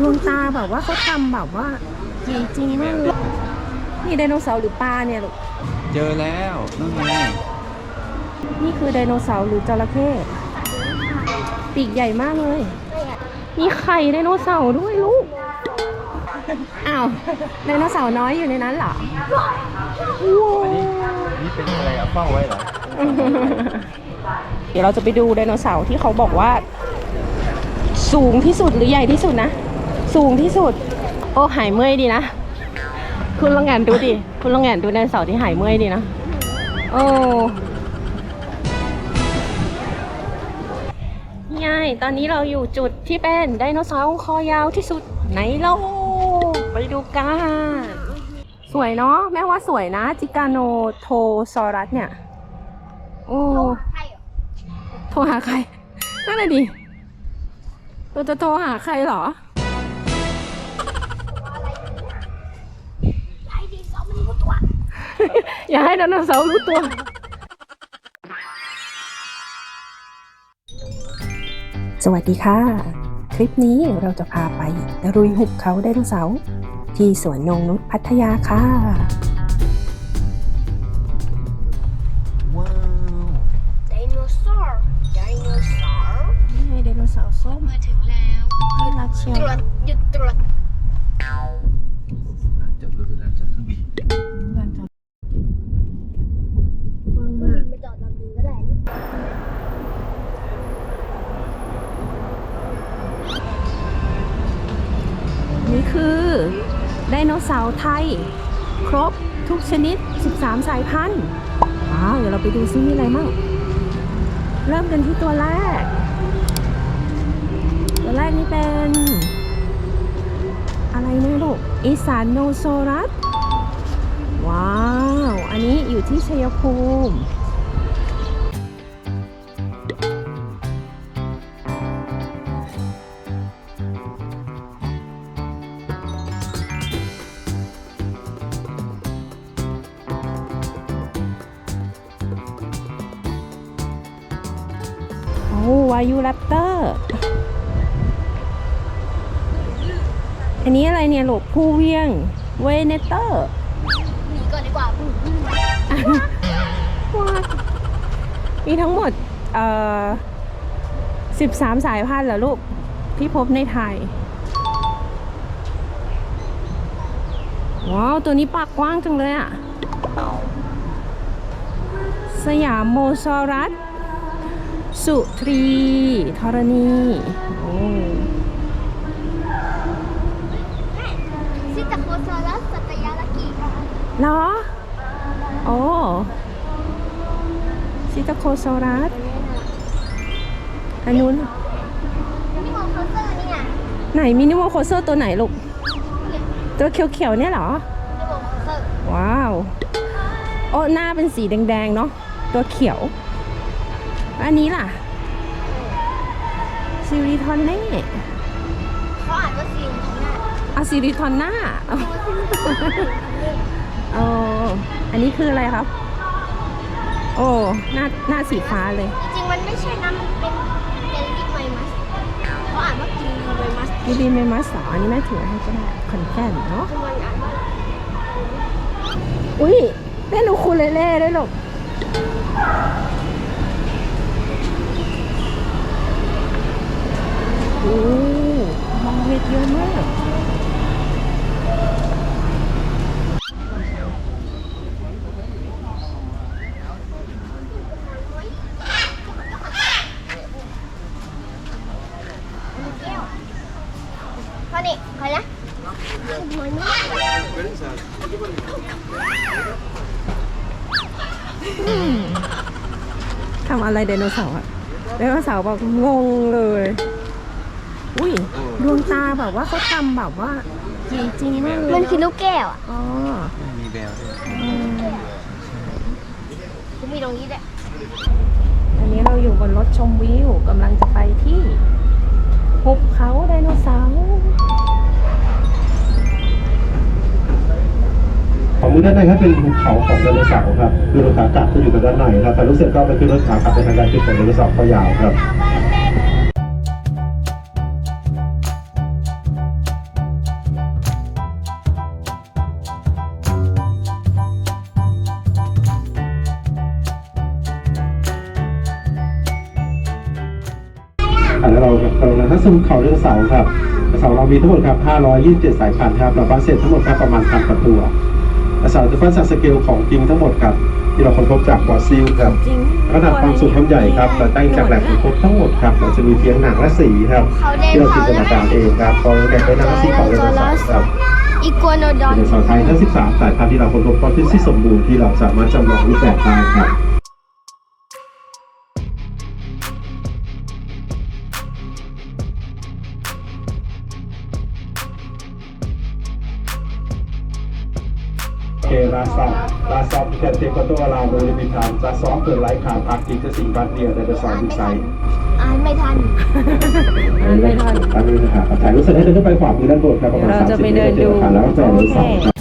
ดวงตาแบบว่าเขาทำแบบว่าจริงๆมากเลยนี่ไดโนเสาร์หรือปลาเนี่ยลูก เจอแล้วนั่นไงนี่คือไดโนเสาร์หรือจระเข้ปีกใหญ่มากเลย มีไข่ไดโนเสาร์ด้วยลูก อ้าวไดโนเสาร์น้อยอยู่ในนั้นเหรอว้าวอันนี้นี่เป็นอะไรอะเฝ้าไว้เหรอ เดี๋ยวเราจะไปดูไดโนเสาร์ที่เขาบอกว่า สูงที่สุดหรือใหญ่ที่สุดนะ สูงที่สุด โอ้หายเมื่อยดีนะ คุณลองแงนดูดิ คุณลองแงนดูไดนเสาร์ที่หายเมื่อยดีนะ โอ้นี่ไงตอนนี้เราอยู่จุดที่เป็นไดโนเสาร์คอยาวที่สุดในโลก ไปดูกัน สวยเนาะ แม่ว่าสวยนะ จิกาโนโทซอรัสเนี่ย โอ้โทรหาใครนั่นแหละดิเราจะโทรหาใครเหรอ อย่าให้ไดโนเสาร์รู้ตัว สวัสดีค่ะ คลิปนี้เราจะพาไปตะรุยหุบเขาไดโนเสาร์ที่สวนนงนุษพัทยาค่ะ ว้าว ไดโนเสาร์ไดโนเสาร์นี่ไงไดโนเสาร์ส้มมาถึงแล้วน่ารักเชียวตรวจหยุดตรวจ ครบทุกชนิด 13 สายพันธุ์ว้าวเดี๋ยวเราไปดูซิมีอะไรมั่งเริ่มกันที่ตัวแรก ตัวแรกนี่เป็น อะไรนะลูกอีสานโนโซรัส ว้าว อันนี้อยู่ที่ชัยภูมิ อ้วายูแรปเตอร์ อันนี้อะไรเนี่ยลูกผู้เวียง เวเนเตอร์หนีก่อนดีกว่ามีทั้งหมดเอ่อ13 สายพันธุ์เหรอลูก ที่พบในไทย ว้าว ตัวนี้ปากกว้างจังเลยอะสยามโมซอรัส สุทรีธรณีโอ้ซิตาโคซอรัสสัตยาลกีค่ะเหรอโอ้ซิตาโคซอรัสอันนู้นนี่มองเคาน์เตอร์นี่ไงไหนมินิมอลโคเซอร์ตัวไหนลูก ตัวเขียวๆเนี่ยเหรอนี่มองเคาน์เตอร์ว้าว โอ้หน้าเป็นสีแดงๆเนาะ ตัวเขียว อันนี้ล่ะซิริทอนเน่เขาอ่านว่าซีนข้างหน้าอะซิริทอนหน้าโอ้อันนี้คืออะไรครับ โอ้ หน้า หน้าสีฟ้าเลย จริงๆ มันไม่ใช่นะมันเป็นเจลลี่ไมมัสเขาอ่านว่ากินไมมัสยูดีเมมัสเหรออันนี้แม่ถือให้ก็ได้คอนแทนเนาะคือมันอ่านว่าอุ้ยเล่นอูคูเลเล่ด้วยลูก โอ้มองเห็ดเยอะมากพอนี่ใครนะทำอะไรไดโนเสาร์อะไดโนเสาร์แบบงงเลย อุ้ยดวงตาแบบว่าเขาทำแบบว่าจริงๆมากเลยมันคือลูกแก้วอะอ๋อมีแววด้วยอืมมีตรงนี้ด้วยอันนี้เราอยู่บนรถชมวิวกำลังจะไปที่หุบเขาไดโนเสาร์ของมือด้านในครับเป็นภูเขาของไดโนเสาร์ครับคือรถขากลับจะอยู่ทางด้านในครับแต่รู้สึกก็ไปขึ้นรถขากลับไปทางด้านที่ของไดโนเสาร์เขายาวครับ สู่เขาเรื่องเสาครับ เสาเรามีทั้งหมดครับ 527 สายพันธุ์ครับเราปั้นเสร็จทั้งหมดครับประมาณพันกว่าตัวเสาจะปั้นจากสเกลของจริงทั้งหมดครับ ที่เราค้นพบจากฟอสซิลครับจริงขนาดความสูงความใหญ่ครับเราตั้งจากแหล่งค้นพบทั้งหมดครับเราจะมีเพียงหนังและสีครับเขาแดงที่เราจินเขาตนาการเองครับพอเราแกะไปหนังและสีของไดโนเสาร์ครับอีกัวโนดอนไดโนเสาร์ไทยทั้ง 13 สายพันธุ์ที่เราค้นพบก็เป็นที่สมบูรณ์ที่เราสามารถจำลองรูปแบบได้ครับ Oke, rasa rasa Picante Koto Alamo Limitan, rasa Open Life ขาดพักกินจะสิ่งบัดเดียวแต่จะสอนดีไซน์อ่านไม่ทันไม่ทันตอนนี้นะครับถ่ายรูปเสร็จให้เดินขึ้นไปขวามือด้านบนครับประมาณเดี๋ยวเราจะ30ไปเมเดิตนรเจออาคารแล้วก็แฟนหรือเสาดู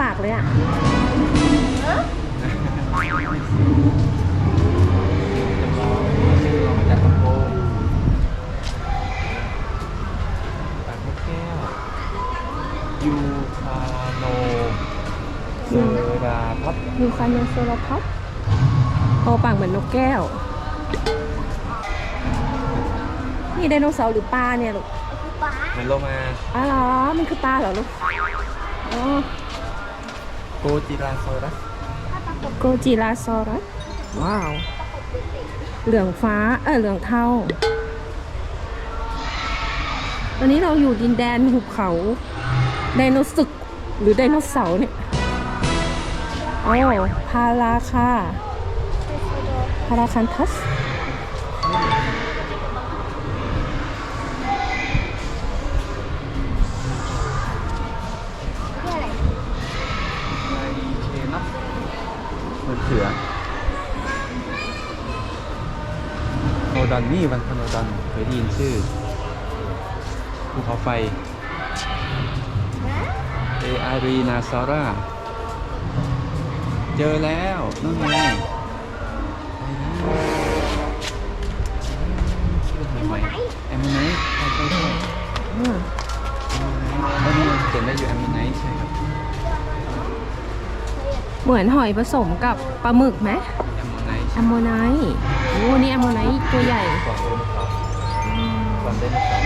ปากเลยอะจำลองจำลองมาจากลำโพงปากนกแก้วยูคาโนเซราพับยูคาโนโซโลพับโอปากเหมือนนกแก้ว นี่ไดโนเสาร์หรือปลาเนี่ยลูกป๊าเหมือนโลมาอ๋อเหรอ มันคือปลาเหรอลูก อ๋อโกจิราโซรัสโกจิราซอรัสว้าว เหลืองฟ้า เออเหลืองเทาตอนนี้เราอยู่ดินแดนหุบเขาไดโนสึกหรือไดโนเสาร์เนี่ยโอ้พาราคาพาราคันทัส เสือโนดอนนี่วันพโนดอนเคยได้ยินชื่อภูเขาไฟเออารีนาซาร่า เจอแล้วนั่นไงชื่ออะไรใหม่แอมโมไนท์ใช่ใช่ใช่อืมแล้วนี่เขียนได้อยู่แอมโมไนท์ใช่ครับ เหมือนหอยผสมกับปลาหมึกไหมแอมโมไนท์แอมโมไนท์โอ้นี่แอมโมไนท์ตัวใหญ่ก่อนโดนเขาก่อนไดโนเสาร์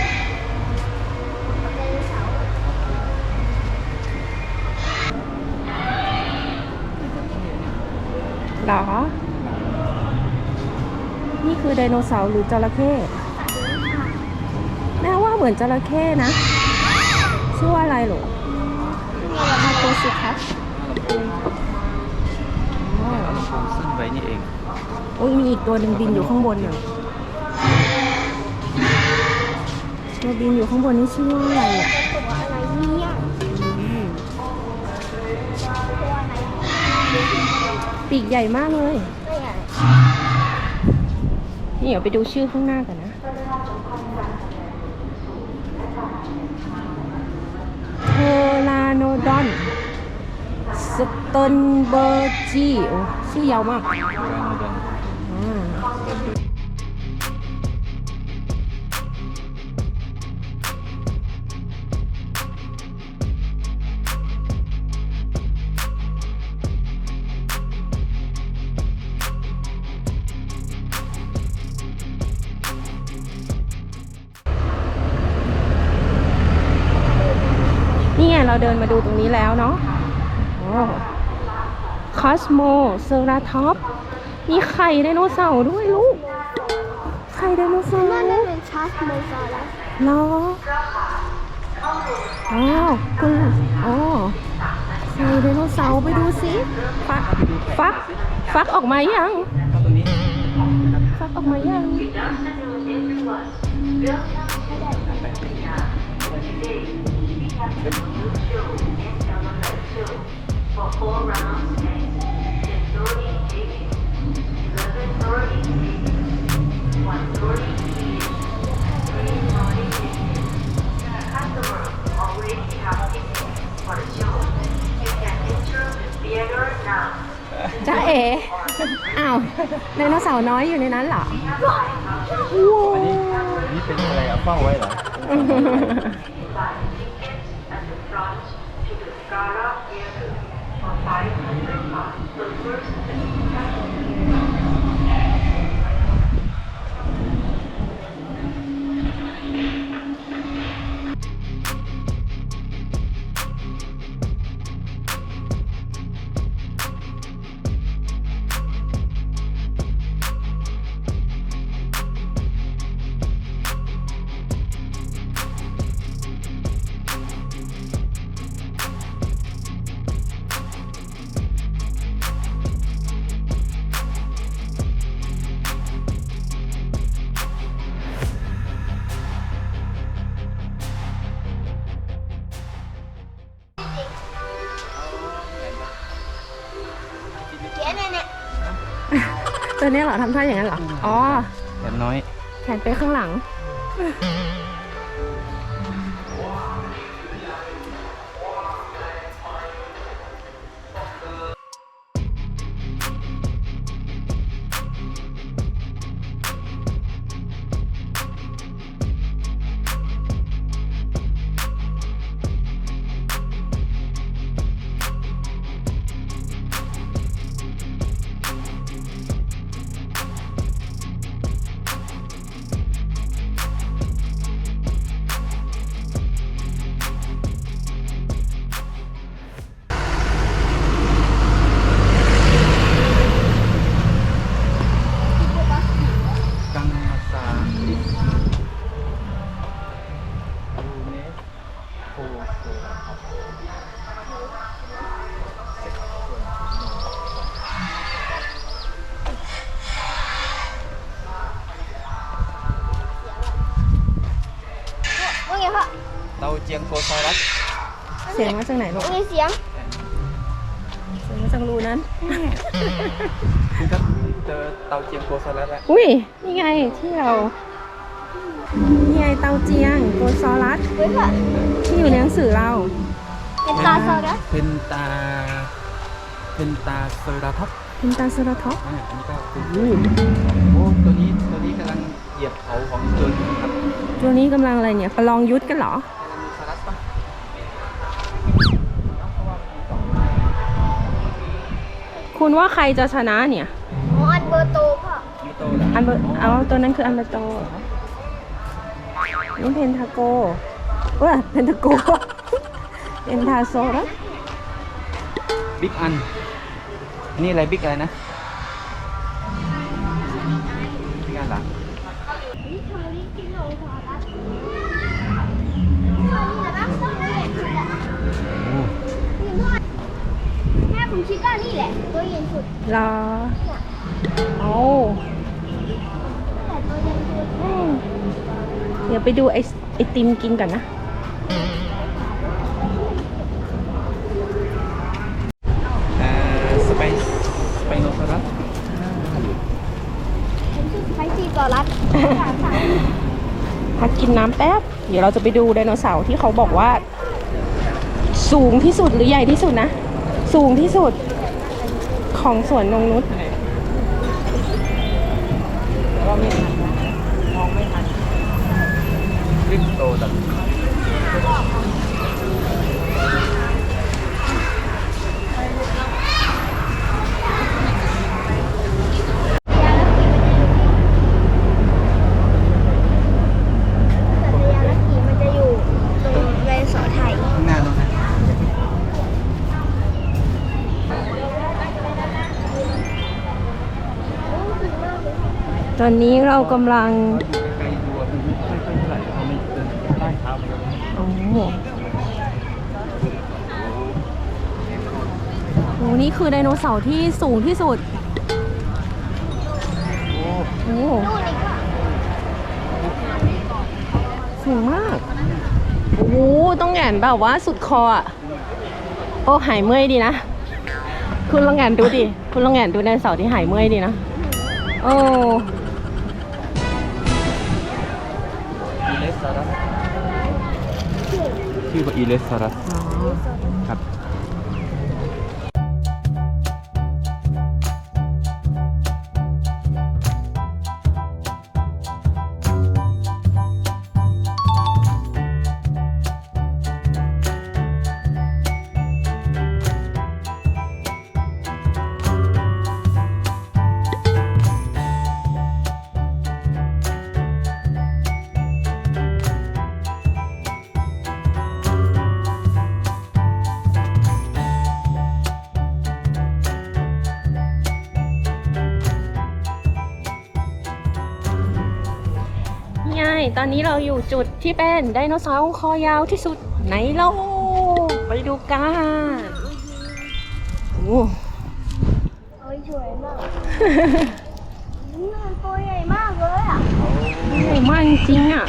เหรอ นี่คือไดโนเสาร์หรือจระเข้แม่ว่าเหมือนจระเข้นะ ชื่อว่าอะไรหรอคาโกซิคัสอ๋ อเอาลำโพงสั้นไว้นี่เองโอ้ยมีอีกตัวหนึ่งบินอยู่ข้างบนน่ะตัวบินอยู่ข้างบนนี่ชื่อว่าอะไรอะตัวอะไรเนี่ยตัวอะไรปีกใหญ่มากเลยตัวอะไรนี่เดี๋ยวไปดูชื่อข้างหน้ากันนะเทอราโนดอนสเตนเบอร์จีโอ้ ชื่อยาวมากการโนดอนอ่านี่ไงเราเดินมาดูตรงนี้แล้วเนาะค อสโมเซราท็อปมีไข่ไดโนเสาร์ด้วยลูก ไข่ไดโนเสาร์นั่นน่าเป็นชาร์ตโมซารัสเหรออ้าวคุณอ๋อไข่ไดโนเสาร์ไปดูสิฟักฟักฟักออกมายังเข้าตรงนี้ฟักออกมายัง จ้าเอ๋อ้าวไดโนเสาร์น้อยอยู่ในนั้นเหรออันนี้อันนี้เป็นอะไรอะเฝ้าไว้เหรอ เตัวเนี้ยเหรอทำท่าอย่างนั้นเหรอ อ๋อ แบบน้อย แขนไปข้างหลัง จากไหนลูกว่าไงเสียงเสียงมาจากรูนั้นคุณครับเจอเตาเจียงโกซอรัสแล้วอุ้ย นี่ไงที่เรา นี่ไงเตาเจียงโกซอรัสเฮ้ยพ่อที่อยู่ในหนังสือเรา เป็นตาโซดัสเป็นตาเป็นตาเซอราท็อปเป็นตาเซราท็อปอ่าอันนี้ก็เป็นโอ้ตัวนี้ตัวนี้กำลังเหยียบเขาของตัวนี้ครับ ตัวนี้กำลังอะไรเนี่ยประลองยุทธกันเหรอ คุณว่าใครจะชนะเนี่ย อ๋ออันเบอร์โตพ่อไม่โตแล้วอันเบอร์เอาตัวนั้นคืออันเบอร์โตนี่เพนทาโกเว้ยเพนทาโก เพนทาโซรัสบิ๊กอันอันนี้อะไรบิ๊กอะไรนะบิ๊กอันเหรอนี่เธอนี่กินโลโซดัสนี่นะต้องเห็นสุดอะโอ้นี่พ่อแค่ผมคิดว่านี่แหละ ตัวใหญ่สุดรอโอ้แต่ตัวใหญ่สุดอืมเดี๋ยวไปดูไอศไอติมกินก่อนนะอ่าสไปสไปโนซอรัสผมชื่อสไปซี่โซดัสพักกินน้ำแป๊บ เดี๋ยวเราจะไปดูไดโนเสาร์ที่เขาบอกว่า สูงที่สุดหรือใหญ่ที่สุดนะ สูงที่สุด ของสวนนงนุษย์ คริปโตดับ สัญญาณขี่มันจะอยู่ตรงไดโนเสาร์ไทย ข้างหน้าตรงนั้น ต อนนี้เรากำลังอะมันไม่ค่อโอ้โหนี่คือไดโนเสาร์ที่สูงที่สุด โอ้สูงมาก โอ้โหต้องแหงนแบบว่าสุดคออะ โอ้หายเมื่อยดีนะ คุณลองแหงนดูดิ คุณลองแหงนดูในเสาร์ที่หายเมื่อยดีนะ โอ้ ชื่อว่าอีเลส นนี้เราอยู่จุดที่เป็นไดโนเสาร์คอยาวที่สุดในโลกไปดูกันโอ้โอ้ยสวยมากนี่มันตัวใหญ่มากเลยอะใหญ่มากจริงๆอะ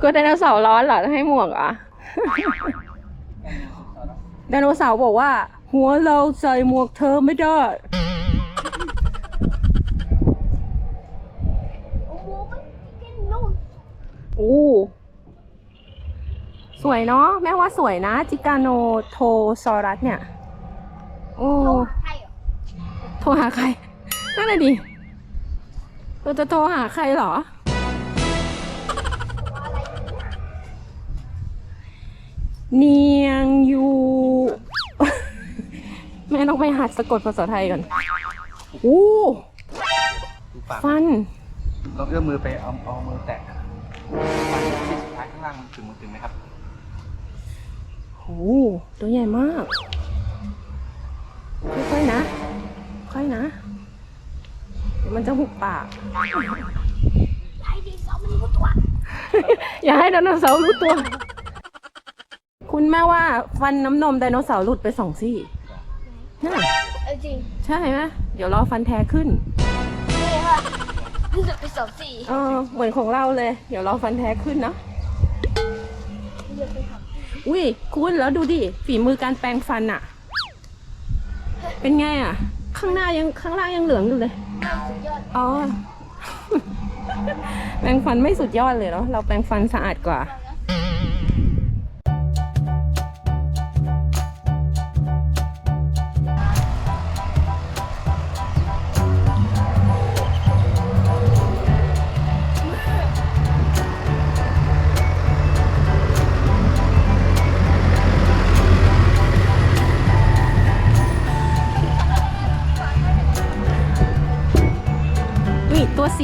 กลัวไดโนเสาร์ร้อนเหรอให้หมวกเหรอะไดโนเสาร์บอกว่า หัวเราใส่หมวกเธอไม่ได้ โอ้โหมันกินนู่นโอ้สวยเนาะแม่ว่าสวยนะ จิกาโนโทซอรัสเนี่ย โอ้โทรหาใครเหรอโทรหาใครนั่นแหละดิเราจะโทรหาใครเหรอ เนียงยูแม่ต้องไปหัดสะกดภาษาไทยก่อนโอ้ดูปากฟันลองเอื้อมมือไปเอาเอามือแตะฟันที่สุดท้ายข้างล่างมันถึงมันถึงไหมครับโอ้ตัวใหญ่มากค่อยๆนะ ค่อยนะ เดี๋ยวมันจะหุบปากไอ้ดีสองมันรู้ตัวอย่าให้ไดโนเสาร์รู้ตัว คุณแม่ว่าฟันน้ำนมไดโนเสาร์หลุดไปสองซี่น่ะเออจริงใช่ไหมเดี๋ยวรอฟันแท้ขึ้นนี่ค่ะมันจะไปสองสี่เออเหมือนของเราเลย เดี๋ยวรอฟันแท้ขึ้นเนาะมันจะไปสองอุ้ยคุณแล้วดูดิฝีมือการแปรงฟันอะเป็นไงอะข้างหน้ายังข้างล่างยังเหลืองอยู่เลยสุดยอดอ๋อ แปรงฟันไม่สุดยอดเลยเนาะเราแปรงฟันสะอาดกว่า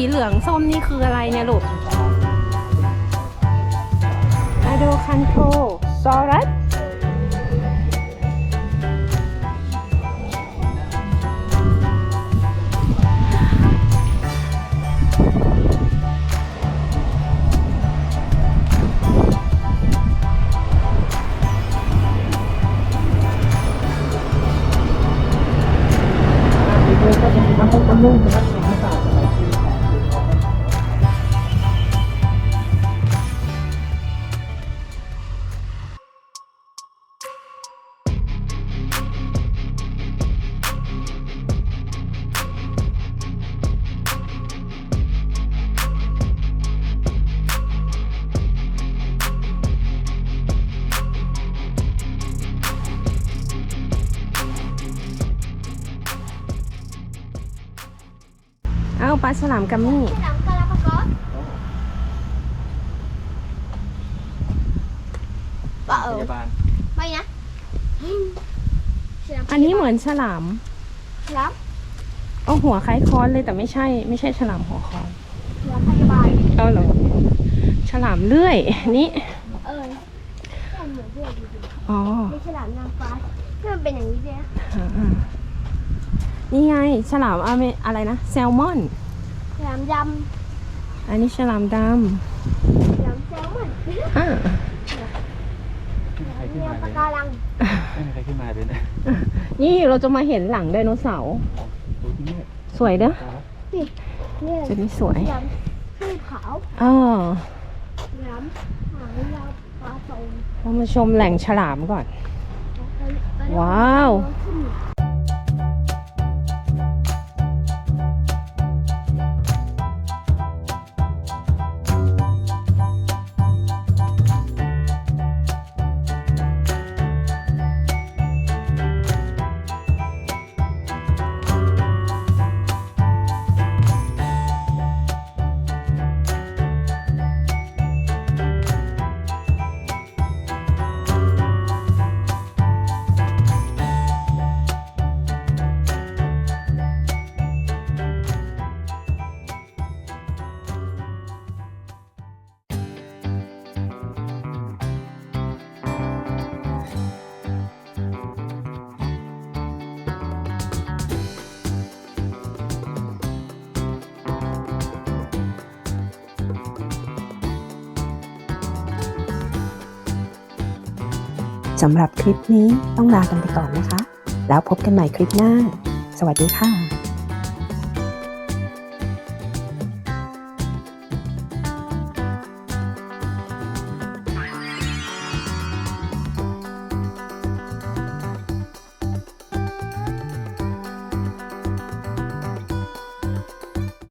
สีเหลืองส้มนี่คืออะไรเนี่ยลูกอะโดคันโทซอรัส กัมมี่ฉลาอสเปล่าพยาบาลไม่นะอันนี้เหมือนฉลามฉลามเอาหัวคล้ายค้อนเลยแต่ไม่ใช่ ไม่ใช่ฉลามหัวค้อนฉลามพยาบาลเอาเหรอฉลามเลื่อยนี่เออใช่เหมือนเพื่อนจริงอ๋อไม่ฉลามนางฟ้าที่มันเป็นอย่างนี้เลยนะนี่ไงฉลามอะไรนะแซลมอน ลามดอันนี้ฉลามดำฉลามแซลมอนำอ่าใครขึ้นแนวมาปะเลยการังไม่มีใครขึ้นมาเลยนะนี่เราจะมาเห็นหลังไดโนเสาร์ดูที่นี่สวยเด้อเนี่ยจุดนี้สวยฉลามชื่อขาวอ๋อฉลามหางยาวปลาโตเรามาชมแหล่งฉลามก่อน ว้าว สำหรับคลิปนี้ต้องลากันไปก่อนนะคะ แล้วพบกันใหม่คลิปหน้า สวัสดีค่ะ